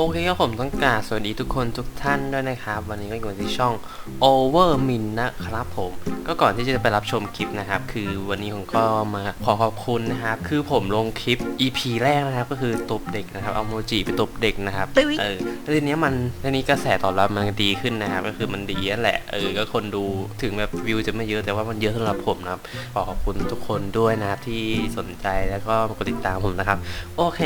โอเคครับผมต้องกราบสวัสดีทุกคนทุกท่านด้วยนะครับ วันนี้ก็อยู่ที่ช่อง Overmin นะครับผมก็ก่อนที่จะไปรับชมคลิปนะครับ คือวันนี้ผมก็มาขอขอบคุณนะครับ คือผมลงคลิป EP แรกนะครับ ก็คือตบเด็กนะครับเอาโมจิไปตบเด็กนะครับเออแล้วทีเนี้ยมันทีนี้กระแสตอบรับมันดีขึ้นนะครับ ก็คือมันดีนั่นแหละเออก็คนดูถึงแบบวิวจะไม่เยอะแต่ว่ามันเยอะสำหรับผมนะครับขอขอบคุณทุกคนด้วยนะครับที่สนใจแล้วก็กดติดตามผมนะครับ โอเค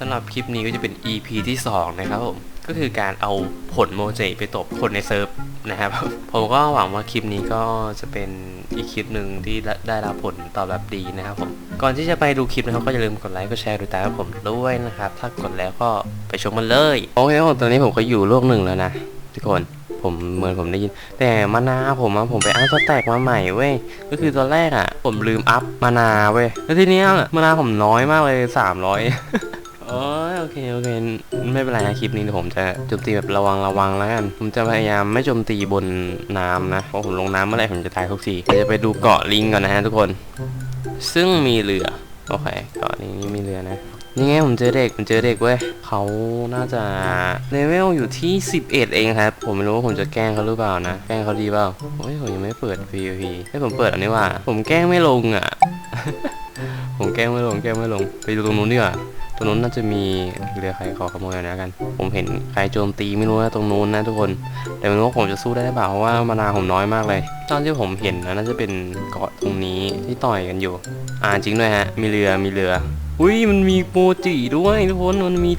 สำหรับคลิปนี้ก็จะเป็น EP ที่ 2นะครับผม ก็คือการเอาผลโมเจไปตบคนในเซิร์ฟนะครับ ผมก็หวังว่าคลิปนี้ก็จะเป็นอีกคลิปหนึ่งที่ได้รับผลตอบรับดีนะครับผม ก่อนที่จะไปดูคลิปนะครับก็อย่าลืมกดไลค์กดแชร์ดูตามผมด้วยนะครับ ถ้ากดแล้วก็ไปชมมันเลย โอเคตอนนี้ผมก็อยู่โลกหนึ่งแล้วนะทุกคนผมเหมือนผมได้ยิน แต่มานาผมอะผมไปอัพสแต็กมาใหม่เว้ยก็คือตอนแรกอะผมลืมอัพมานาเว้ยแล้วทีเนี้ยมานาผมน้อยมากเลยสามร้อยโอ้ย อเคโอเค ไม่เป็นไรนะคลิปนี้เดี๋ยวผมจะโจมตีแบบระวังระวังแล้วกัน ผมจะพยายามไม่โจมตีบนน้ำนะ เพราะผมลงน้ำเมื่อไหร่ผมจะตายทุกทีเดี๋ยวจะไปดูเกาะลิงก่อนนะฮะทุกคน ซึ่งมีเรือ โอเคเกาะนี้มีเรือนะนี่ไงผมเจอเด็กผมเจอเด็กเว้ยเขาน่าจะเลเวลอยู่ที่ 11 เองครับ ผมไม่รู้ว่าผมจะแกล้งเขาหรือเปล่านะ แกล้งเขาดีเปล่าโอ้ยผมยังไม่เปิด PVP ให้ผมเปิดอันนี้ว่า ผมแกล้งไม่ลงอะ ผมแกล้งไม่ลง แกล้งไม่ลง ไปดูตรงนู้นดีกว่า ตรงนู้นน่าจะมีเรือใครขอขโมยนะกัน ผมเห็นใครโจมตีไม่รู้นะตรงนู้นนะทุกคน แต่ไม่รู้ว่าผมจะสู้ได้หรือเปล่าเพราะว่ามานาผมน้อยมากเลย ตอนที่ผมเห็นนะน่าจะเป็นเกาะตรงนี้ที่ต่อยกันอยู่ อ่าจริงด้วยฮะ มีเรือมีเรือ อุ้ยมันมีโมจิด้วยทุกคนมันมี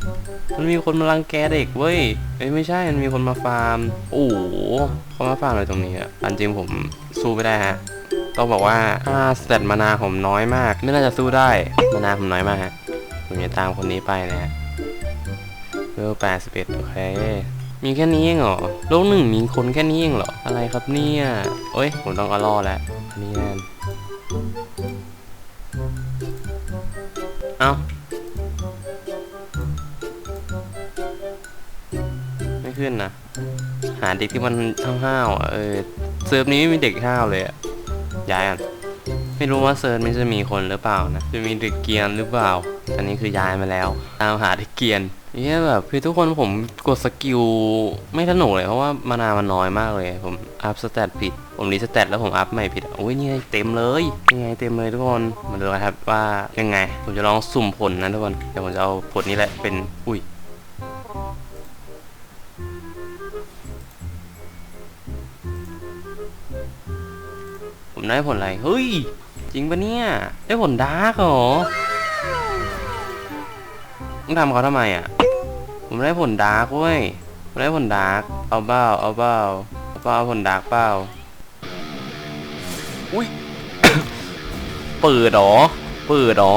มันมีคนมารังแกเด็กเว้ยเอ้ยไม่ใช่ มันมีคนมาฟาร์ม โอ้โหเขามาฟาร์มอะไรตรงนี้อะอันจริงผมสู้ไม่ได้ฮะ ต้องบอกว่าค่าสเตตมานาผมน้อยมาก ไม่น่าจะสู้ได้ มานาผมน้อยมากฮะ ผมจะตามคนนี้ไปนะฮะเวลแปดสิบเอ็ดโอเค มีแค่นี้เองเหรอ โลกหนึ่งมีคนแค่นี้เองเหรอ อะไรครับเนี่ยเอ้ย ผมต้องเอาล่อแล้วอันนี่นั่นเอ้า ไม่ขึ้นนะ หาเด็กที่มันห้าวเออ เซิร์ฟนี้ไม่มีเด็กห้าวเลยอะย้ายอะไม่รู้ว่าเซิร์ฟมันจะมีคนหรือเปล่านะ จะมีเด็กเกียนหรือเปล่า อันนี้คือย้ายมาแล้ว ตามหาเด็กเกียนเนี่ยแบบคือทุกคนผมกดสกิลไม่สนุกเลยเพราะว่ามานามันน้อยมากเลย ผมอัพสเตตผิด ผมรีสเตตแล้วผมอัพใหม่ผิดโอ้ยนี่ไงเต็มเลยนี่ไงเต็มเลยทุกคนมาดูกันครับว่ายังไง ผมจะลองสุ่มผลนะทุกคนเดี๋ยวผมจะเอาผลนี้แหละเป็นอุ้ยผมได้ผลอะไร เฮ้ย จริงปะเนี่ย ได้ผลดาร์กเหรอ ต้องทำเขาทำไมอะ ผมได้ผลดาร์กเว้ยผมได้ผลดาร์กเอาเบ้าเอาเบ้าเอาเบ้าเอาผลดาร์กเปล่าอุ้ย เปิดหรอ เปิดหรอ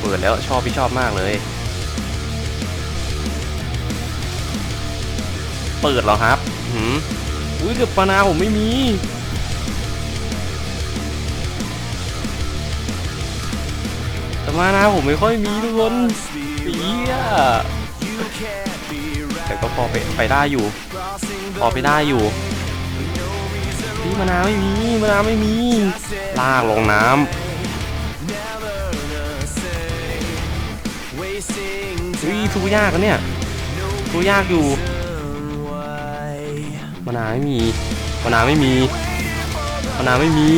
เปิดแล้วชอบพี่ชอบมากเลย เปิดหรอครับหืมอุ้ยเดือบปานาผมไม่มีแต่มานะผมไม่ค่อยมีทุกคน เสียแต่ก็พอไปไปได้อยู่ พอไปได้อยู่นี่มะนาวไม่มีมะนาวไม่มี ลากลงน้ำเฮ้ยสู้ยากอะเนี่ยสู้ยากอยู่มะนาวไม่มีมะนาวไม่มีมะนาวไม่มี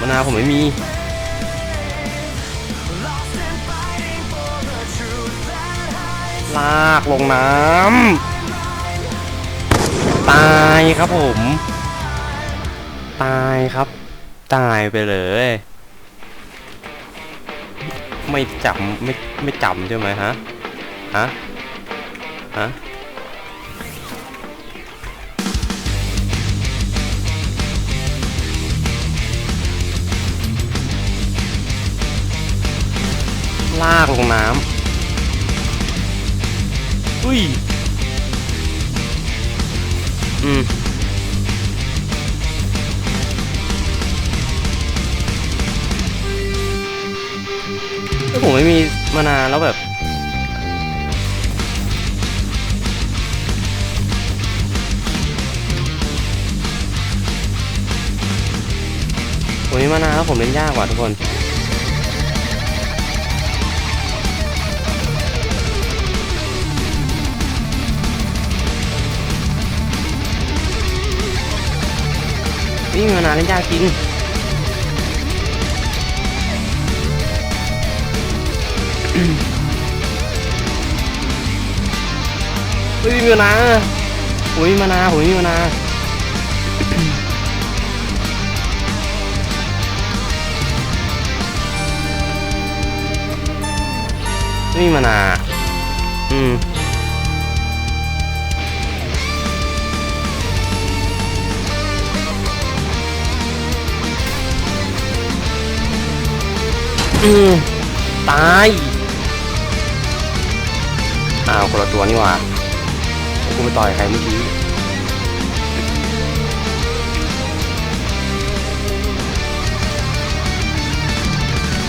มะนาวผมไม่มี ลากลงน้ำตายครับผม ตายครับ ตายไปเลย ไม่จำไม่ไม่จำใช่ไหมฮะ ฮะ ฮะลากลงน้ำ ย อืมถ้าผมไม่มีมานานแล้วแบบ ผมมีมานานแล้วผมเล่นยากกว่าทุกคน นี่มานานเล่นยากจริงเฮ้ยมีมานาผมมีมานาผมมีมานาไม่มีมานาอืม อืมตายอ้าวคนละตัวนี่หว่ากูไปต่อยใครเมื่อกี้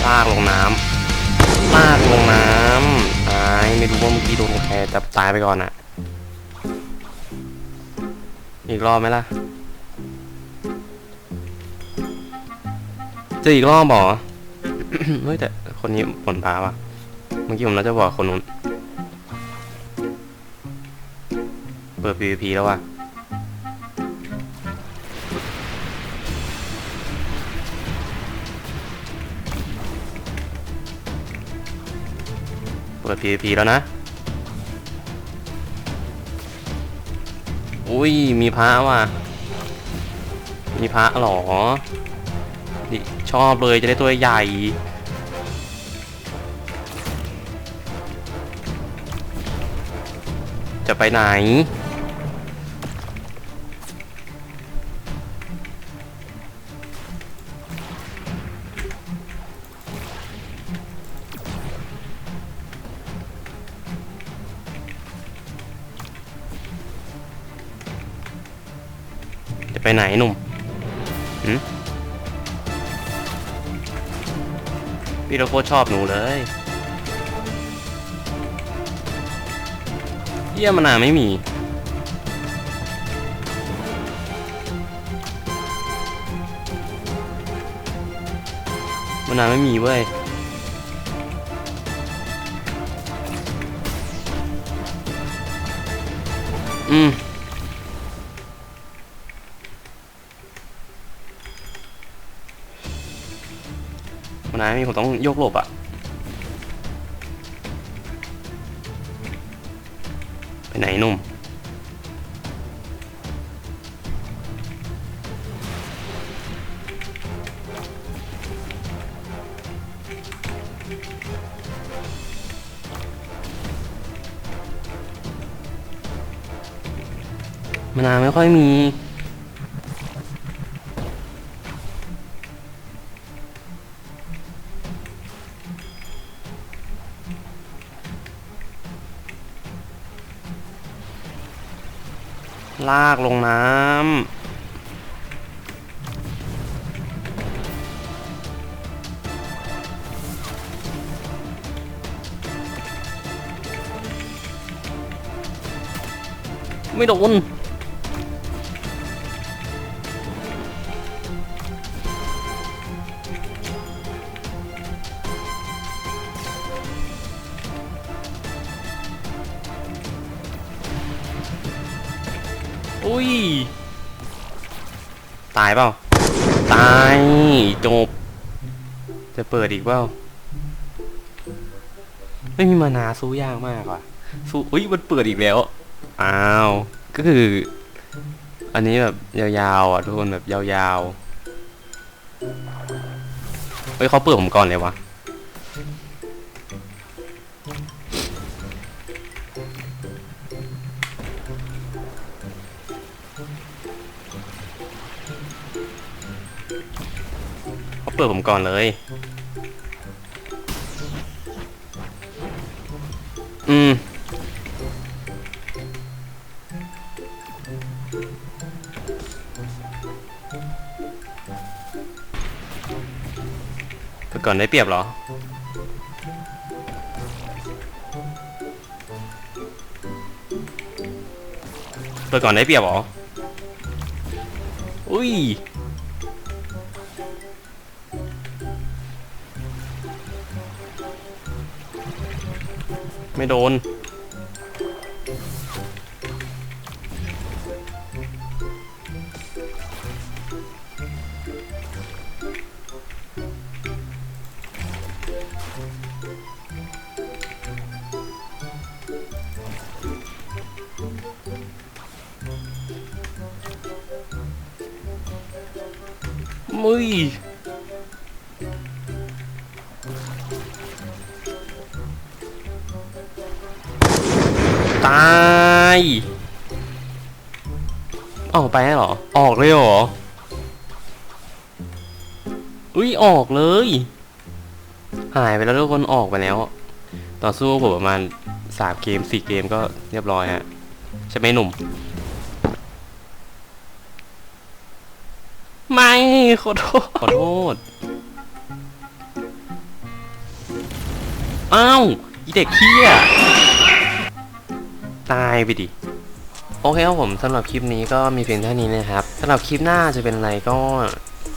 ลากลงน้ำลากลงน้ำตายไม่รู้ว่าเมื่อกี้โดนใครแต่ตายไปก่อนอะอีกรอบไหมล่ะจะอีกรอบหรอ เฮ้ยแต่คนนี้ผลพาว่ะ เมื่อกี้ผมน่าจะบอกคนนู้น เปิด PVP แล้วว่ะเปิด PVP แล้วนะ อุ้ย มีพระว่ะ มีพระหรอ นี่ชอบเลยจะได้ตัวใหญ่จะไปไหน จะไปไหนหนุ่ม พี่เราโคชอบหนูเลยเยี่ยมนาไม่มีมนาไม่มีเว้ยอืม มันนานไม่มีผมต้องโยกหลบอะไปไหนนุ่มมานานไม่ค่อยมี ลากลงน้ำไม่โดน อุ้ย ตายเปล่า ตายจบ จะเปิดอีกเปล่า ไม่มีมานาสู้ยากมากว่ะ สู้อุ้ยมันเปิดอีกแล้ว อ้าว ก็คือ อันนี้แบบยาวๆอะทุกคนแบบยาวๆ เฮ้ยเขาเปิดผมก่อนเลยวะ เขาเปิดผมก่อนเลย อืม เปิดก่อนได้เปรียบเหรอเปิดก่อนได้เปรียบเหรอ อุ้ย ไม่โดน มุ้ย ตายออกไปแล้วเหรอ ออกเลยเหรอ อุ้ยออกเลย หายไปแล้วทุกคนออกไปแล้ว ต่อสู้ผมประมาณสามเกมสี่เกมก็เรียบร้อยฮะ ใช่ไหมหนุ่ม ไม่ ขอโทษ ขอโทษ อ้าว อีเด็กเขี้ยตายไปดิ โอเคครับผมสำหรับคลิปนี้ก็มีเพียงเท่านี้นะครับสำหรับคลิปหน้าจะเป็นอะไรก็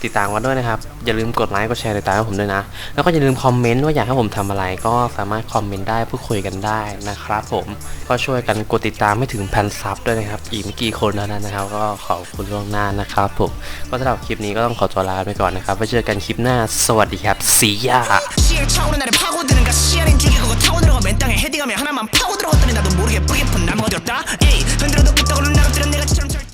ติดตามกันด้วยนะครับ อย่าลืมกดไลค์กดแชร์ติดตามให้ผมด้วยนะ แล้วก็อย่าลืมคอมเมนต์ว่าอยากให้ผมทำอะไรก็สามารถคอมเมนต์ได้พูดคุยกันได้นะครับผมก็ช่วยกันกดติดตามให้ถึงพันซับด้วยนะครับ อีกไม่กี่คนเท่านั้นนะครับ ก็ขอบคุณล่วงหน้านะครับผมก็สำหรับคลิปนี้ก็ต้องขอตัวลาไปก่อนนะครับไว้เจอกันคลิปหน้า สวัสดีครับสียา 맨 땅에 헤딩하며 하나만 파고 들어갔더니 나도 모르게 뿌리게 푼 나무가 되었다. 에이 흔들어도 끄떡오는 나로 들은 내가 지쳐